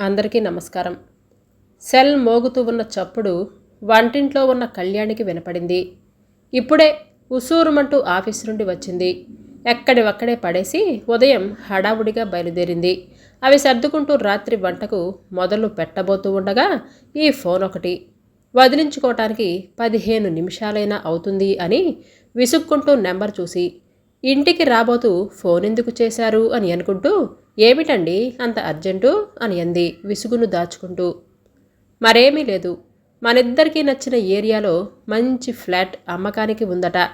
అందరికీ నమస్కారం. సెల్ మోగుతూ ఉన్న చప్పుడు వంటింట్లో ఉన్న కళ్యాణికి వినపడింది. ఇప్పుడే ఉసూరుమంటూ ఆఫీస్ నుండి వచ్చింది. ఎక్కడి ఒక్కడే పడేసి ఉదయం హడావుడిగా బయలుదేరింది. అవి సర్దుకుంటూ రాత్రి వంటకు మొదలు పెట్టబోతూ ఉండగా ఈ ఫోన్ ఒకటి. వదిలించుకోవటానికి పదిహేను నిమిషాలైనా అవుతుంది అని విసుక్కుంటూ నెంబర్ చూసి ఇంటికి రాబోతూ ఫోన్ ఎందుకు చేశారు? అని అనుకుంటూ ఏమిటండి అంత అర్జెంటు అని అంది విసుగును దాచుకుంటూ. మరేమీ లేదు. మనిద్దరికీ నచ్చిన ఏరియాలో మంచి ఫ్లాట్ అమ్మకానికి ఉందట.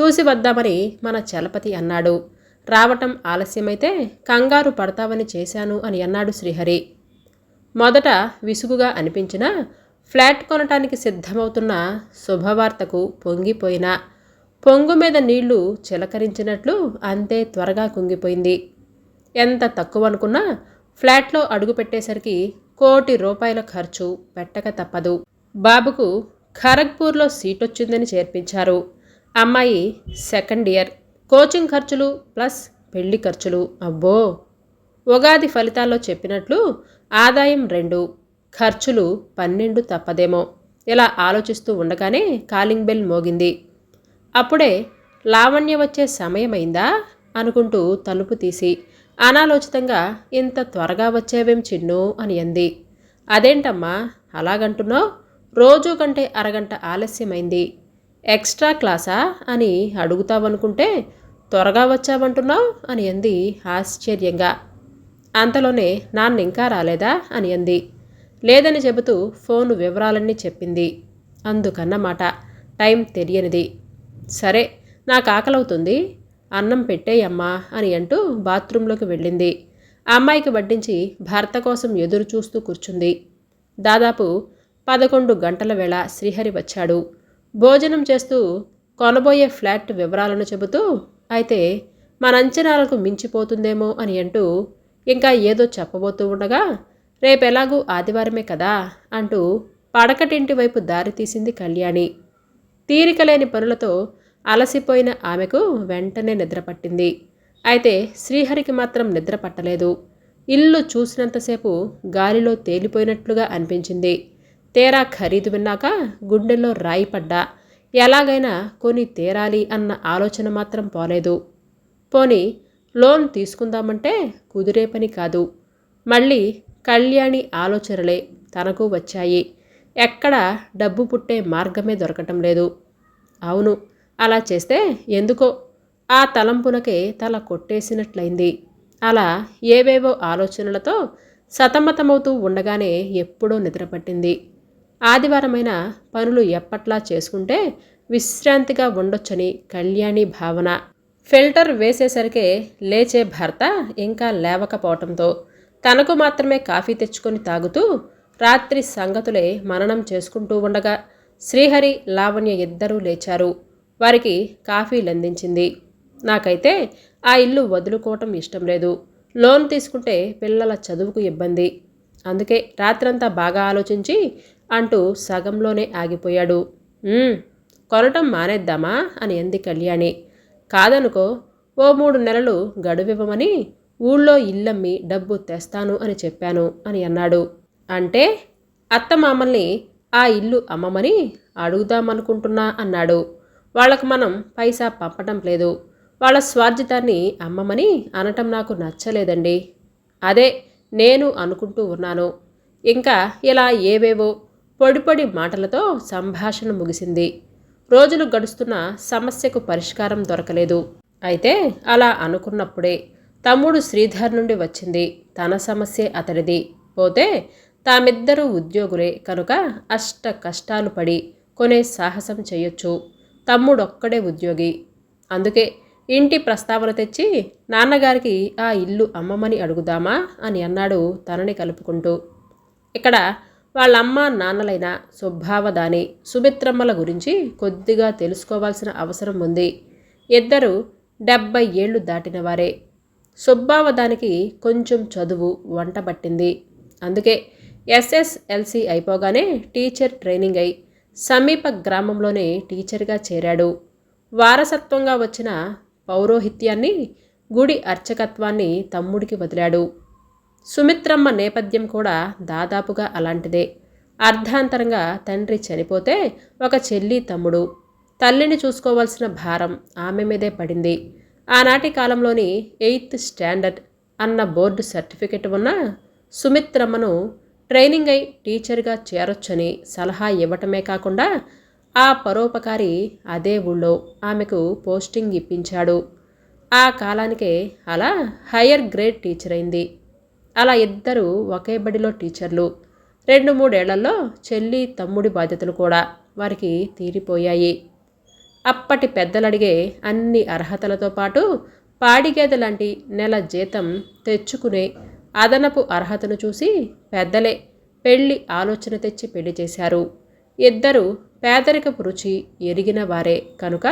చూసి వద్దామని మన చలపతి అన్నాడు. రావటం ఆలస్యమైతే కంగారు పడతావని చేశాను అని అన్నాడు శ్రీహరి. మొదట విసుగుగా అనిపించిన ఫ్లాట్ కొనటానికి సిద్ధమవుతున్న శుభవార్తకు పొంగిపోయిన. పొంగు మీద నీళ్ళు చిలకరించినట్లు అంతే త్వరగా కుంగిపోయింది. ఎంత తక్కువ అనుకున్నా ఫ్లాట్లో అడుగు పెట్టేసరికి కోటి రూపాయల ఖర్చు పెట్టక తప్పదు. బాబుకు ఖరగ్పూర్లో సీట్ వచ్చిందని చేర్పించారు. అమ్మాయి సెకండ్ ఇయర్. కోచింగ్ ఖర్చులు ప్లస్ పెళ్ళి ఖర్చులు. అబ్బో! ఉగాది ఫలితాల్లో చెప్పినట్లు ఆదాయం రెండు ఖర్చులు పన్నెండు తప్పదేమో. ఇలా ఆలోచిస్తూ ఉండగానే కాలింగ్ బెల్ మోగింది. అప్పుడే లావణ్య వచ్చే సమయమైందా అనుకుంటూ తలుపు తీసి అనాలోచితంగా ఇంత త్వరగా వచ్చేవేం చిన్ను అని అంది. అదేంటమ్మా? అలాగంటున్నావు? రోజు కంటే అరగంట ఆలస్యమైంది. ఎక్స్ట్రా క్లాసా అని అడుగుతావనుకుంటే త్వరగా వచ్చావంటున్నావు? అని అంది ఆశ్చర్యంగా. అంతలోనే నాన్న ఇంకా రాలేదా? అని అంది. లేదని చెబుతూ ఫోను వివరాలన్నీ చెప్పింది. అందుకన్నమాట. టైం తెలియనిది. సరే నాకు ఆకలవుతుంది అన్నం పెట్టేయమ్మా అని అంటూ బాత్రూంలోకి వెళ్ళింది. అమ్మాయికి వడ్డించి భర్త కోసం ఎదురు చూస్తూ కూర్చుంది. దాదాపు పదకొండు గంటల వేళ శ్రీహరి వచ్చాడు. భోజనం చేస్తూ కొనబోయే ఫ్లాట్ వివరాలను చెబుతూ అయితే మన అంచనాలకు మించిపోతుందేమో అని అంటూ ఇంకా ఏదో చెప్పబోతూ ఉండగా రేపెలాగూ ఆదివారమే కదా అంటూ పడకటింటి వైపు దారి తీసింది కళ్యాణి. తీరికలేని పనులతో అలసిపోయిన ఆమెకు వెంటనే నిద్ర పట్టింది. అయితే శ్రీహరికి మాత్రం నిద్ర పట్టలేదు. ఇల్లు చూసినంతసేపు గాలిలో తేలిపోయినట్లుగా అనిపించింది. తేరా ఖరీదు విన్నాక గుండెల్లో రాయి పడ్డా. ఎలాగైనా కొని తేరాలి అన్న ఆలోచన మాత్రం పోలేదు. పోని లోన్ తీసుకుందామంటే కుదిరే పని కాదు. మళ్ళీ కళ్యాణి ఆలోచనలే తనకు వచ్చాయి. ఎక్కడ డబ్బు పుట్టే మార్గమే దొరకటం లేదు. అవును అలా చేస్తే ఎందుకో? ఆ తలంపునకే తల కొట్టేసినట్లయింది. అలా ఏవేవో ఆలోచనలతో సతమతమవుతూ ఉండగానే ఎప్పుడో నిద్రపట్టింది. ఆదివారమైన పనులు ఎప్పట్లా చేసుకుంటే విశ్రాంతిగా ఉండొచ్చని కళ్యాణి భావన. ఫిల్టర్ వేసేసరికే లేచే భర్త ఇంకా లేవకపోవటంతో తనకు మాత్రమే కాఫీ తెచ్చుకొని తాగుతూ రాత్రి సంగతులే మననం చేసుకుంటూ ఉండగా శ్రీహరి లావణ్య ఇద్దరూ లేచారు. వారికి కాఫీలు అందించింది. నాకైతే ఆ ఇల్లు వదులుకోవటం ఇష్టం లేదు. లోన్ తీసుకుంటే పిల్లల చదువుకు ఇబ్బంది. అందుకే రాత్రంతా బాగా ఆలోచించి అంటూ సగంలోనే ఆగిపోయాడు. కొనటం మానేద్దామా అని అంది కళ్యాణి. కాదనుకో ఓ మూడు నెలలు గడువివ్వమని ఊళ్ళో ఇల్లమ్మి డబ్బు తెస్తాను అని చెప్పాను అని అన్నాడు. అంటే అత్త మామల్ని ఆ ఇల్లు అమ్మమని అడుగుదామనుకుంటున్నా అన్నాడు. వాళ్ళకు మనం పైసా పంపటం లేదు. వాళ్ళ స్వార్జితాన్ని అమ్మమని అనటం నాకు నచ్చలేదండి. అదే నేను అనుకుంటూ ఉన్నాను. ఇంకా ఇలా ఏవేవో పొడి పొడి మాటలతో సంభాషణ ముగిసింది. రోజులు గడుస్తున్న సమస్యకు పరిష్కారం దొరకలేదు. అయితే అలా అనుకున్నప్పుడే తమ్ముడు శ్రీధర్ నుండి వచ్చింది. తన సమస్య అతడిది. పోతే తామిద్దరూ ఉద్యోగులే కనుక అష్ట కష్టాలు పడి కొనే సాహసం చేయొచ్చు. తమ్ముడొక్కడే ఉద్యోగి. అందుకే ఇంటి ప్రస్తావన తెచ్చి నాన్నగారికి ఆ ఇల్లు అమ్మమని అడుగుదామా అని అన్నాడు తనని కలుపుకుంటూ. ఇక్కడ వాళ్ళమ్మ నాన్నలైన సుభావదాని సుమిత్రమ్మల గురించి కొద్దిగా తెలుసుకోవాల్సిన అవసరం ఉంది. ఇద్దరు డెబ్బై ఏళ్ళు దాటిన వారే. సుబ్బావదానికి కొంచెం చదువు వంట పట్టింది. అందుకే ఎస్ఎస్ఎల్సి అయిపోగానే టీచర్ ట్రైనింగ్ అయి సమీప గ్రామంలోనే టీచర్గా చేరాడు. వారసత్వంగా వచ్చిన పౌరోహిత్యాన్ని గుడి అర్చకత్వాన్ని తమ్ముడికి వదిలాడు. సుమిత్రమ్మ నేపథ్యం కూడా దాదాపుగా అలాంటిదే. అర్ధాంతరంగా తండ్రి చనిపోతే ఒక చెల్లి తమ్ముడు. తల్లిని చూసుకోవాల్సిన భారం ఆమె మీదే పడింది. ఆనాటి కాలంలోని ఎయిత్ స్టాండర్డ్ అన్న బోర్డు సర్టిఫికెట్ ఉన్న సుమిత్రమ్మను ట్రైనింగ్ అయి టీచర్గా చేరొచ్చని సలహా ఇవ్వటమే కాకుండా ఆ పరోపకారి అదే ఊళ్ళో ఆమెకు పోస్టింగ్ ఇప్పించాడు. ఆ కాలానికే అలా హయ్యర్ గ్రేడ్ టీచర్ అయింది అలా ఇద్దరు ఒకే బడిలో టీచర్లు. రెండు మూడేళ్ళలో చెల్లి తమ్ముడి బాధ్యతలు కూడా వారికి తీరిపోయాయి. అప్పటి పెద్దలడిగే అన్ని అర్హతలతో పాటు పాడిగేదె లాంటి నెల జీతం తెచ్చుకునే అదనపు అర్హతను చూసి పెద్దలే పెళ్ళి ఆలోచన తెచ్చి పెళ్ళి చేశారు. ఇద్దరు పేదరికపు రుచి ఎరిగిన వారే. కనుక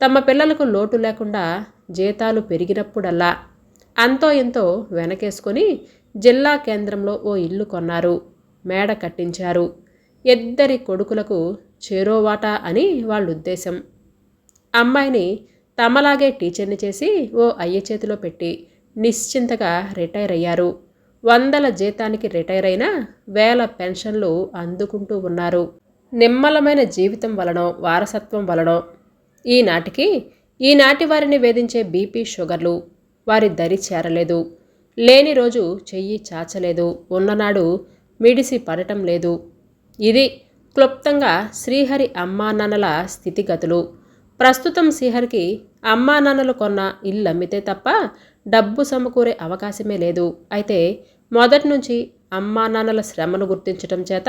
తమ పిల్లలకు లోటు లేకుండా జీతాలు పెరిగినప్పుడల్లా అంతో ఎంతో వెనకేసుకొని జిల్లా కేంద్రంలో ఓ ఇల్లు కొన్నారు. మేడ కట్టించారు. ఇద్దరి కొడుకులకు చేరోవాటా అని వాళ్ళ ఉద్దేశం అమ్మాయిని తమలాగే టీచర్ని చేసి ఓ అయ్య చేతిలో పెట్టి నిశ్చింతగా రిటైర్ అయ్యారు. వందల జీతానికి రిటైర్ అయిన వేల పెన్షన్లు అందుకుంటూ ఉన్నారు. నిమ్మలమైన జీవితం వలనో వారసత్వం వలనో ఈనాటికి ఈనాటి వారిని వేధించే బీపీ షుగర్లు వారి దరి చేరలేదు. లేని రోజు చెయ్యి చాచలేదు. ఉన్ననాడు మిడిసి పడటం లేదు. ఇది క్లుప్తంగా శ్రీహరి అమ్మానాన్నల స్థితిగతులు. ప్రస్తుతం శ్రీహరికి అమ్మానాన్నలు కొన్న ఇల్లు అమ్మితే తప్ప డబ్బు సమకూరే అవకాశమే లేదు. అయితే మొదటి నుంచి అమ్మా నాన్నల శ్రమను గుర్తించటం చేత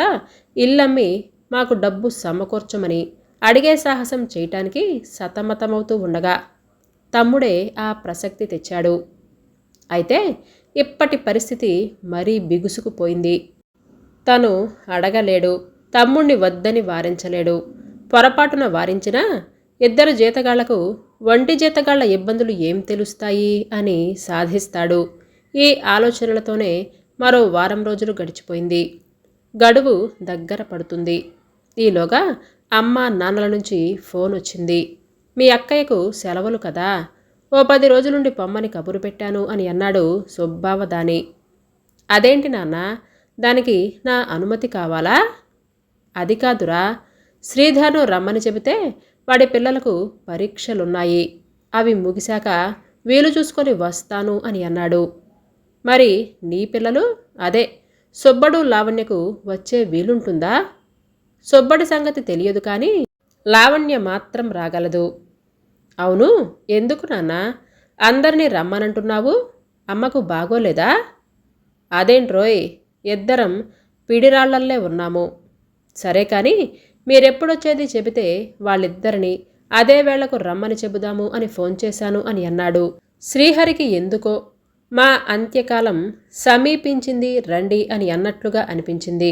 ఇల్లమ్మి మాకు డబ్బు సమకూర్చమని అడిగే సాహసం చేయటానికి సతమతమవుతూ ఉండగా తమ్ముడే ఆ ప్రసక్తి తెచ్చాడు. అయితే ఇప్పటి పరిస్థితి మరీ బిగుసుకుపోయింది. తను అడగలేడు తమ్ముణ్ణి వద్దని వారించలేడు. పొరపాటున వారించినా ఇద్దరు జీతగాళ్ళకు వంటి జతగాళ్ళ ఇబ్బందులు ఏం తెలుస్తాయి అని సాధిస్తాడు. ఈ ఆలోచనలతోనే మరో వారం రోజులు గడిచిపోయింది. గడువు దగ్గర పడుతుంది. ఈలోగా అమ్మ నాన్నల నుంచి ఫోన్ వచ్చింది. మీ అక్కయ్యకు సెలవులు కదా. ఓ పది రోజులుండి పొమ్మని కబురు పెట్టాను అని అన్నాడు సుబ్బావదాని. అదేంటి నాన్న? దానికి నా అనుమతి కావాలా? అది కాదురా. శ్రీధర్ను రమ్మని చెబితే వాడి పిల్లలకు పరీక్షలున్నాయి. అవి ముగిశాక వీలు చూసుకొని వస్తాను అని అన్నాడు. మరి నీ పిల్లలు? అదే. సుబ్బడు లావణ్యకు వచ్చే వీలుంటుందా? సుబ్బడి సంగతి తెలియదు కానీ లావణ్య మాత్రం రాగలదు. అవును. ఎందుకు నాన్న? అందరినీ రమ్మనంటున్నావు? అమ్మకు బాగోలేదా? అదేంట్రోయ్? ఇద్దరం పిడిరాళ్ళల్లే ఉన్నాము. సరే కానీ మీరెప్పుడొచ్చేది చెబితే వాళ్ళిద్దరిని అదే వేళకు రమ్మని చెబుదాము అని ఫోన్ చేశాను అని అన్నాడు. శ్రీహరికి ఎందుకో మా అంత్యకాలం సమీపించింది రండి అని అన్నట్లుగా అనిపించింది.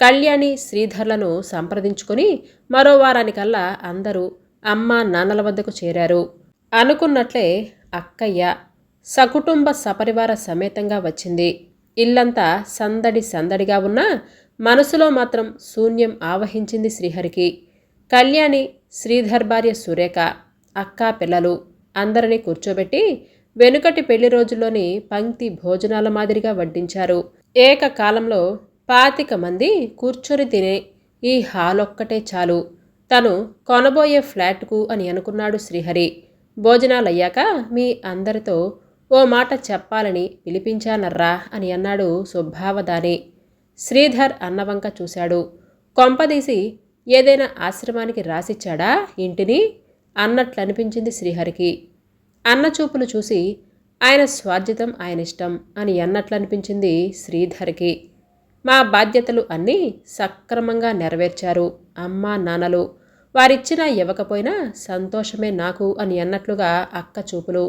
కళ్యాణి శ్రీధర్లను సంప్రదించుకొని మరో వారానికల్లా అందరూ అమ్మ నాన్నల వద్దకు చేరారు. అనుకున్నట్లే అక్కయ్య సకుటుంబ సపరివార సమేతంగా వచ్చింది. ఇల్లంతా సందడి సందడిగా ఉన్నా మనసులో మాత్రం శూన్యం ఆవహించింది శ్రీహరికి. కళ్యాణి శ్రీధర్ భార్య సురేఖ అక్కా పిల్లలు అందరినీ కూర్చోబెట్టి వెనుకటి పెళ్ళి రోజుల్లోని పంక్తి భోజనాల మాదిరిగా వడ్డించారు. ఏకకాలంలో పాతిక మంది కూర్చొని తినే ఈ హాల్ ఒక్కటే చాలు. తను కొనబోయే ఫ్లాట్కు అని అనుకున్నాడు శ్రీహరి. భోజనాలయ్యాక మీ అందరితో ఓ మాట చెప్పాలని పిలిపించానర్రా అని అన్నాడు సుబ్బావదాని శ్రీధర్ అన్నవంక చూశాడు. కొంపదీసి ఏదైనా ఆశ్రమానికి రాసిచ్చాడా ఇంటిని? అన్నట్లనిపించింది శ్రీహరికి. అన్న చూపులు చూసి ఆయన స్వాధ్యతం ఆయన ఇష్టం అని అన్నట్లనిపించింది శ్రీధర్కి. మా బాధ్యతలు అన్నీ సక్రమంగా నెరవేర్చారు అమ్మా నాన్నలు. వారిచ్చినా ఇవ్వకపోయినా సంతోషమే నాకు అని అన్నట్లుగా అక్క చూపులు.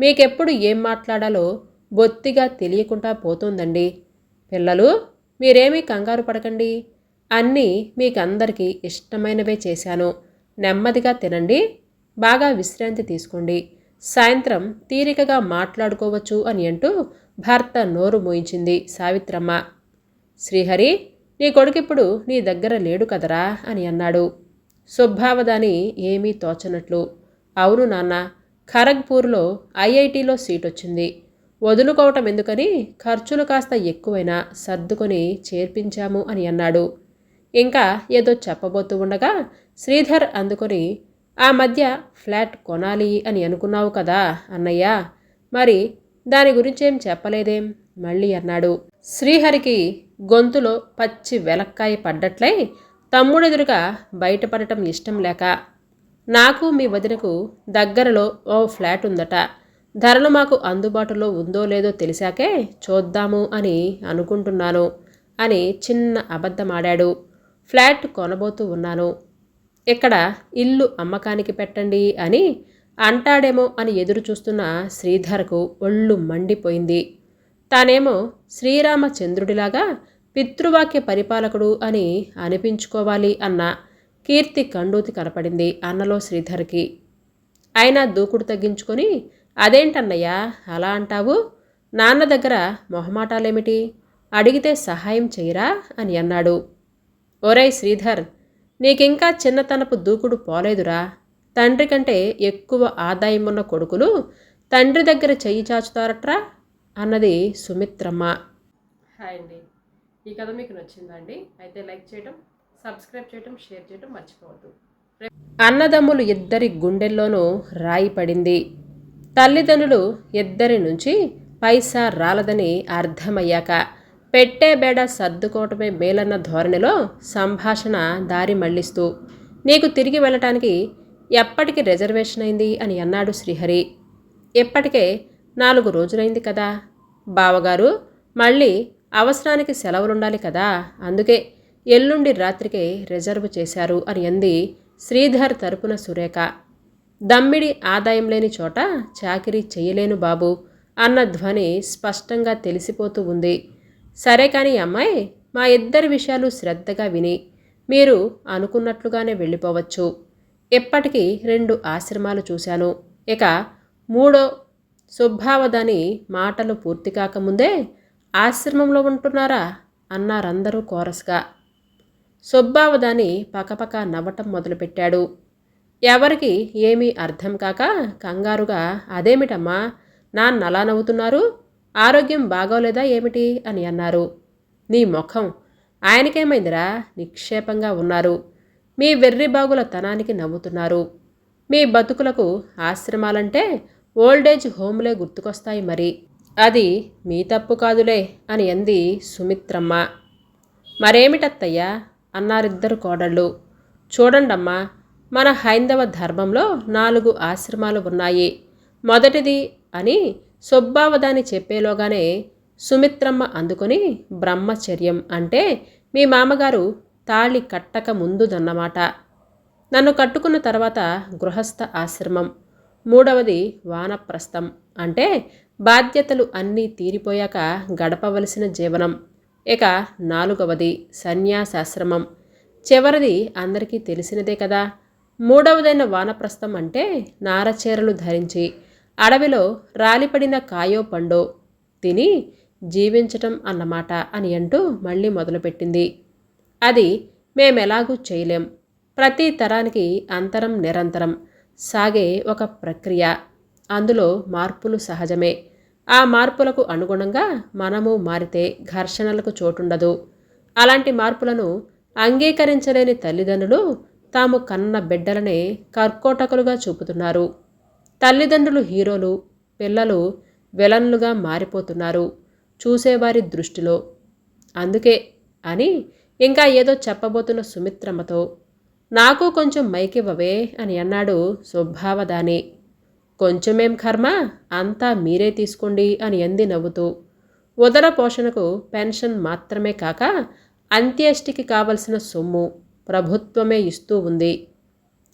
మీకెప్పుడు ఏం మాట్లాడాలో బొత్తిగా తెలియకుండా పోతుందండి. పిల్లలు మీరేమీ కంగారు పడకండి. అన్నీ మీకందరికీ ఇష్టమైనవే చేశాను. నెమ్మదిగా తినండి. బాగా విశ్రాంతి తీసుకోండి. సాయంత్రం తీరికగా మాట్లాడుకోవచ్చు అని అంటూ భర్త నోరు మోయించింది సావిత్రమ్మ. శ్రీహరి నీ కొడుకిప్పుడు నీ దగ్గర లేడు కదరా అని అన్నాడు. సుబ్బావదాని ఏమీ తోచనట్లు. అవును నాన్న ఖరగ్పూర్లో ఐఐటిలో సీట్ వచ్చింది వదులుకోవటం ఎందుకని? ఖర్చులు కాస్త ఎక్కువైనా సర్దుకొని చేర్పించాము అని అన్నాడు. ఇంకా ఏదో చెప్పబోతూ ఉండగా శ్రీధర్ అందుకొని ఆ మధ్య ఫ్లాట్ కొనాలి అని అనుకున్నావు కదా అన్నయ్య మరి దాని గురించేం చెప్పలేదేం? మళ్ళీ అన్నాడు. శ్రీహరికి గొంతులో పచ్చి వెలక్కాయ పడ్డట్లై తమ్ముడెదురుగా బయటపడటం ఇష్టం లేక నాకు మీ వదినకు దగ్గరలో ఓ ఫ్లాట్ ఉందట ధరలు మాకు అందుబాటులో ఉందో లేదో తెలిసాకే చూద్దాము అని అనుకుంటున్నాను అని చిన్న అబద్ధమాడాడు. ఫ్లాట్ కొనబోతూ ఉన్నాను. ఇక్కడ ఇల్లు అమ్మకానికి పెట్టండి అని అంటాడేమో అని ఎదురు చూస్తున్న శ్రీధర్కు ఒళ్ళు మండిపోయింది. తానేమో శ్రీరామచంద్రుడిలాగా పితృవాక్య పరిపాలకుడు అని అనిపించుకోవాలి అన్న కీర్తి కండూతి కనపడింది అన్నలో శ్రీధర్కి. అయినా దూకుడు తగ్గించుకొని అదేంటన్నయ్యా? అలా అంటావు? నాన్న దగ్గర మొహమాటాలేమిటి? అడిగితే సహాయం చేయరా అని అన్నాడు. ఒరేయ్ శ్రీధర్ నీకింకా చిన్నతనపు దూకుడు పోలేదురా. తండ్రి కంటే ఎక్కువ ఆదాయం ఉన్న కొడుకులు తండ్రి దగ్గర చెయ్యి చాచుతారట్రా? అన్నది సుమిత్రమ్మ. హాయ్ అండి. ఈ కథ మీకు నచ్చిందండి అయితే లైక్ చేయడం సబ్స్క్రైబ్ చేయడం షేర్ చేయడం మర్చిపోవద్దు. అన్నదమ్ములు ఇద్దరి గుండెల్లోనూ రాయి పడింది. తల్లిదండ్రులు ఇద్దరి నుంచి పైసా రాలదని అర్థమయ్యాక పెట్టే బేడ సర్దుకోవటమే మేలన్న ధోరణిలో సంభాషణ దారి మళ్ళిస్తూ నీకు తిరిగి వెళ్ళటానికి ఎప్పటికి రిజర్వేషన్ అయింది? అని అన్నాడు శ్రీహరి. ఇప్పటికే నాలుగు రోజులైంది కదా బావగారు మళ్ళీ అవసరానికి సెలవులుండాలి కదా అందుకే ఎల్లుండి రాత్రికే రిజర్వ్ చేశారు అని అంది శ్రీధర్ తరపున సురేఖ. దమ్మిడి ఆదాయం లేని చోట చాకిరీ చేయలేను బాబు అన్న ధ్వని స్పష్టంగా తెలిసిపోతూ ఉంది. సరే కానీ అమ్మాయి మా ఇద్దరి విషయాలు శ్రద్ధగా విని మీరు అనుకున్నట్లుగానే వెళ్ళిపోవచ్చు. ఎప్పటికీ రెండు ఆశ్రమాలు చూశాను. ఇక మూడో సుబ్బావదని మాటలు పూర్తి కాకముందే ఆశ్రమంలో ఉంటున్నారా అన్నారందరూ కోరస్గా. సుబ్బావదాని పకపక నవ్వటం మొదలుపెట్టాడు. ఎవరికి ఏమీ అర్థం కాక కంగారుగా అదేమిటమ్మా నాన్న అలా నవ్వుతున్నారు? ఆరోగ్యం బాగోలేదా ఏమిటి? అని అన్నారు. నీ ముఖం ఆయనకేమైందిరా? నిక్షేపంగా ఉన్నారు. మీ వెర్రిబాగుల తనానికి నవ్వుతున్నారు. మీ బతుకులకు ఆశ్రమాలంటే ఓల్డేజ్ హోమ్లే గుర్తుకొస్తాయి మరి. అది మీ తప్పు కాదులే అని అంది సుమిత్రమ్మ. మరేమిటత్తయ్యా? అన్నారిద్దరు కోడళ్ళు. చూడండమ్మా మన హైందవ ధర్మంలో నాలుగు ఆశ్రమాలు ఉన్నాయి. మొదటిది అని సుబ్బావదాని చెప్పేలోగానే సుమిత్రమ్మ అందుకొని బ్రహ్మచర్యం అంటే మీ మామగారు తాళి కట్టక ముందుదన్నమాట. నన్ను కట్టుకున్న తర్వాత గృహస్థ ఆశ్రమం. మూడవది వానప్రస్థం అంటే బాధ్యతలు అన్నీ తీరిపోయాక గడపవలసిన జీవనం. ఇక నాలుగవది సన్యాసాశ్రమం. చివరిది అందరికీ తెలిసినదే కదా. మూడవదైన వానప్రస్థం అంటే నారచీరలు ధరించి అడవిలో రాలిపడిన కాయో పండో తిని జీవించటం అన్నమాట అని అంటూ మళ్ళీ మొదలుపెట్టింది. అది మేమెలాగూ చేయలేం. ప్రతి తరానికి అంతరం నిరంతరం సాగే ఒక ప్రక్రియ. అందులో మార్పులు సహజమే. ఆ మార్పులకు అనుగుణంగా మనము మారితే ఘర్షణలకు చోటుండదు. అలాంటి మార్పులను అంగీకరించలేని తల్లిదండ్రులు తాము కన్న బిడ్డలనే కర్కోటకులుగా చూపుతున్నారు. తల్లిదండ్రులు హీరోలు పిల్లలు విలన్లుగా మారిపోతున్నారు చూసేవారి దృష్టిలో. అందుకే అని ఇంకా ఏదో చెప్పబోతున్న సుమిత్రమ్మతో నాకు కొంచెం మైకివ్వవే అని అన్నాడు స్వభావదాని కొంచెమేం కర్మ అంతా మీరే తీసుకోండి అని అంది నవ్వుతూ. ఉదర పోషణకు పెన్షన్ మాత్రమే కాక అంత్యేష్టికి కావలసిన సొమ్ము ప్రభుత్వమే ఇస్తూ ఉంది.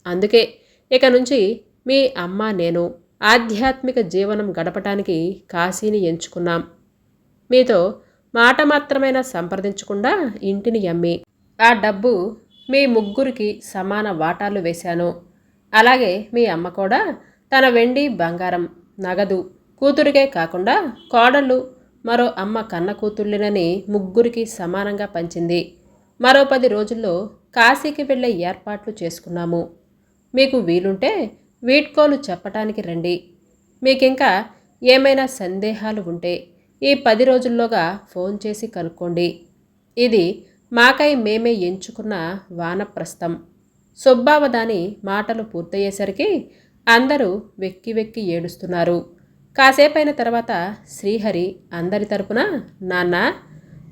అందుకే ఇక నుంచి మీ అమ్మ నేను ఆధ్యాత్మిక జీవనం గడపటానికి కాశీని ఎంచుకున్నాం. మీతో మాట మాత్రమైనా సంప్రదించకుండా ఇంటిని అమ్మి ఆ డబ్బు మీ ముగ్గురికి సమాన వాటాలు వేశాను. అలాగే మీ అమ్మ కూడా తన వెండి బంగారం నగదు కూతురికే కాకుండా కోడళ్ళు మరో అమ్మ కన్న కూతుళ్ళినని ముగ్గురికి సమానంగా పంచింది. మరో పది రోజుల్లో కాశీకి వెళ్ళే ఏర్పాట్లు చేసుకున్నాము. మీకు వీలుంటే వీడ్కోలు చెప్పటానికి రండి. మీకింకా ఏమైనా సందేహాలు ఉంటే ఈ పది రోజుల్లోగా ఫోన్ చేసి కనుక్కోండి. ఇది మాకై మేమే ఎంచుకున్న వానప్రస్థం. సుబ్బావదాని మాటలు పూర్తయ్యేసరికి అందరూ వెక్కి వెక్కి ఏడుస్తున్నారు. కాసేపైన తర్వాత శ్రీహరి అందరి తరపున నాన్న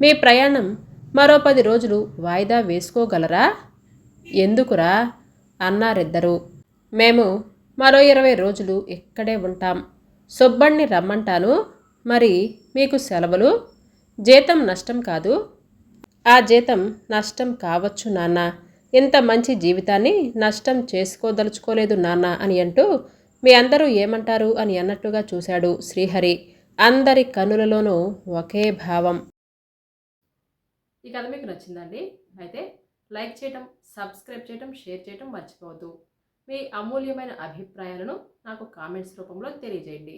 మీ ప్రయాణం మరో పది రోజులు వాయిదా వేసుకోగలరా? ఎందుకురా? అన్నారిద్దరూ. మేము మరో ఇరవై రోజులు ఇక్కడే ఉంటాం. సుబ్బణ్ణి రమ్మంటాను. మరి మీకు సెలవులు? జీతం నష్టం కాదు. ఆ జీతం నష్టం కావచ్చు నాన్న. ఇంత మంచి జీవితాన్ని నష్టం చేసుకోదలుచుకోలేదు నాన్న అని అంటూ మీ అందరూ ఏమంటారు అని అన్నట్టుగా చూశాడు శ్రీహరి. అందరి కనులలోనూ ఒకే భావం. ఈ కథ మీకు నచ్చిందండి అయితే లైక్ చేయటం సబ్స్క్రైబ్ చేయటం షేర్ చేయటం మర్చిపోవద్దు. మీ అమూల్యమైన అభిప్రాయాలను నాకు కామెంట్స్ రూపంలో తెలియజేయండి.